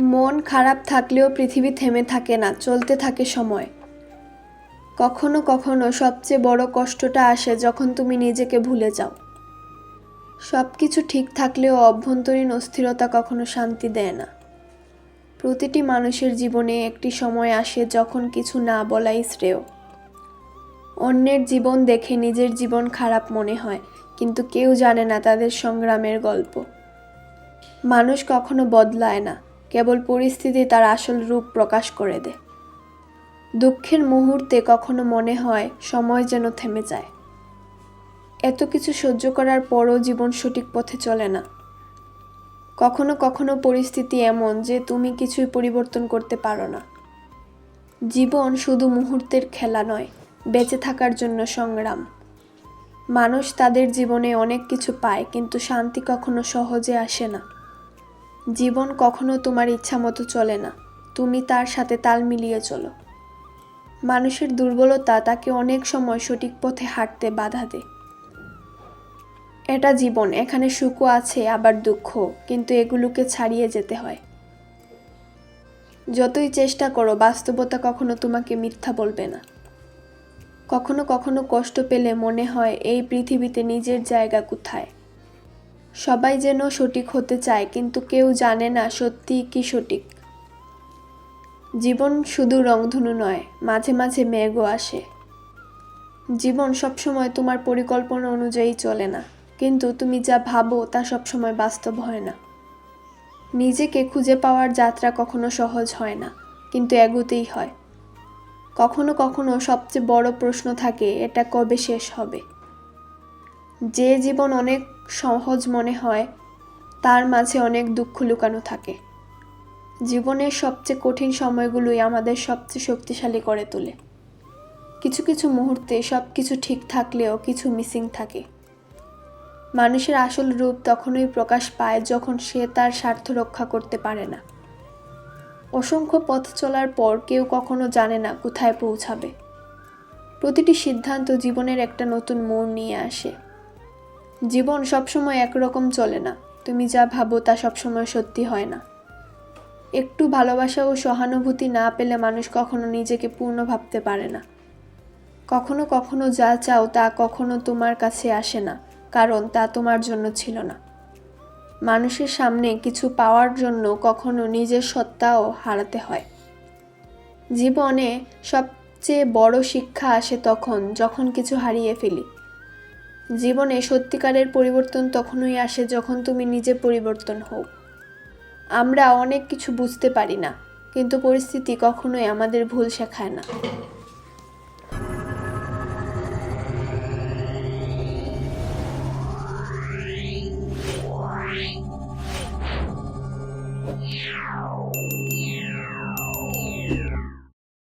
মন খারাপ থাকলেও পৃথিবী থেমে থাকে না, চলতে থাকে সময়। কখনো কখনো সবচেয়ে বড় কষ্টটা আসে যখন তুমি নিজেকে ভুলে যাও। সব কিছু ঠিক থাকলেও অভ্যন্তরীণ অস্থিরতা কখনো শান্তি দেয় না। প্রতিটি মানুষের জীবনে একটি সময় আসে যখন কিছু না বলাই শ্রেয়। অন্যের জীবন দেখে নিজের জীবন খারাপ মনে হয়, কিন্তু কেউ জানে না তাদের সংগ্রামের গল্প। মানুষ কখনো বদলায় না। কেবল পরিস্থিতি তার আসল রূপ প্রকাশ করে দেয় দুঃখের মুহূর্তে কখনো মনে হয় সময় যেন থেমে যায়। এত কিছু সহ্য করার পরও জীবন সঠিক পথে চলে না। কখনো কখনো পরিস্থিতি এমন যে তুমি কিছুই পরিবর্তন করতে পারো না। জীবন শুধু মুহূর্তের খেলা নয়, বেঁচে থাকার জন্য সংগ্রাম। মানুষ তাদের জীবনে অনেক কিছু পায়, কিন্তু শান্তি কখনো সহজে আসে না। জীবন কখনো তোমার ইচ্ছা মতো চলে না। তুমি তার সাথে তাল মিলিয়ে চলো। মানুষের দুর্বলতা তাকে অনেক সময় সঠিক পথে হাঁটতে বাধা দেয়। এটা জীবন, এখানে সুখও আছে, আবার দুঃখ কিন্তু এগুলোকে ছাড়িয়ে যেতে হয়। যতই চেষ্টা করো, বাস্তবতা কখনো তোমাকে মিথ্যা বলবে না। কখনো কখনো কষ্ট পেলে মনে হয়, এই পৃথিবীতে নিজের জায়গা কোথায়? সবাই যেন সঠিক হতে চায়, কিন্তু কেউ জানে না সত্যি কি সঠিক। জীবন শুধু রংধনু নয়, মাঝে মাঝে মেঘও আসে। জীবন সবসময় তোমার পরিকল্পনা অনুযায়ী চলে না, কিন্তু তুমি যা ভাবো তা সবসময় বাস্তব হয় না। নিজেকে খুঁজে পাওয়ার যাত্রা কখনো সহজ হয় না, কিন্তু এগোতেই হয়। কখনো কখনো সবচেয়ে বড় প্রশ্ন থাকে, এটা কবে শেষ হবে? যে জীবন অনেক সহজ মনে হয়, তার মাঝে অনেক দুঃখ লুকানো থাকে। জীবনের সবচেয়ে কঠিন সময়গুলোই আমাদের সবচেয়ে শক্তিশালী করে তোলে। কিছু কিছু মুহূর্তে সব কিছু ঠিক থাকলেও কিছু মিসিং থাকে। মানুষের আসল রূপ তখনই প্রকাশ পায় যখন সে তার স্বার্থ রক্ষা করতে পারে না। অসংখ্য পথ চলার পর কেউ কখনো জানে না কোথায় পৌঁছাবে। প্রতিটি সিদ্ধান্ত জীবনের একটা নতুন মোড় নিয়ে আসে। জীবন সবসময় একরকম চলে না। তুমি যা ভাবো তা সবসময় সত্যি হয় না। একটু ভালোবাসা ও সহানুভূতি না পেলে মানুষ কখনো নিজেকে পূর্ণ ভাবতে পারে না। কখনো কখনো যা চাও তা কখনো তোমার কাছে আসে না, কারণ তা তোমার জন্য ছিল না। মানুষের সামনে কিছু পাওয়ার জন্য কখনো নিজের সত্তাও হারাতে হয়। জীবনে সবচেয়ে বড় শিক্ষা আসে তখন, যখন কিছু হারিয়ে ফেলি। জীবনে সত্যিকারের পরিবর্তন তখনই আসে যখন তুমি নিজে পরিবর্তন হও আমরা অনেক কিছু বুঝতে পারি না, কিন্তু পরিস্থিতি কখনোই আমাদের ভুল শেখায় না Meow.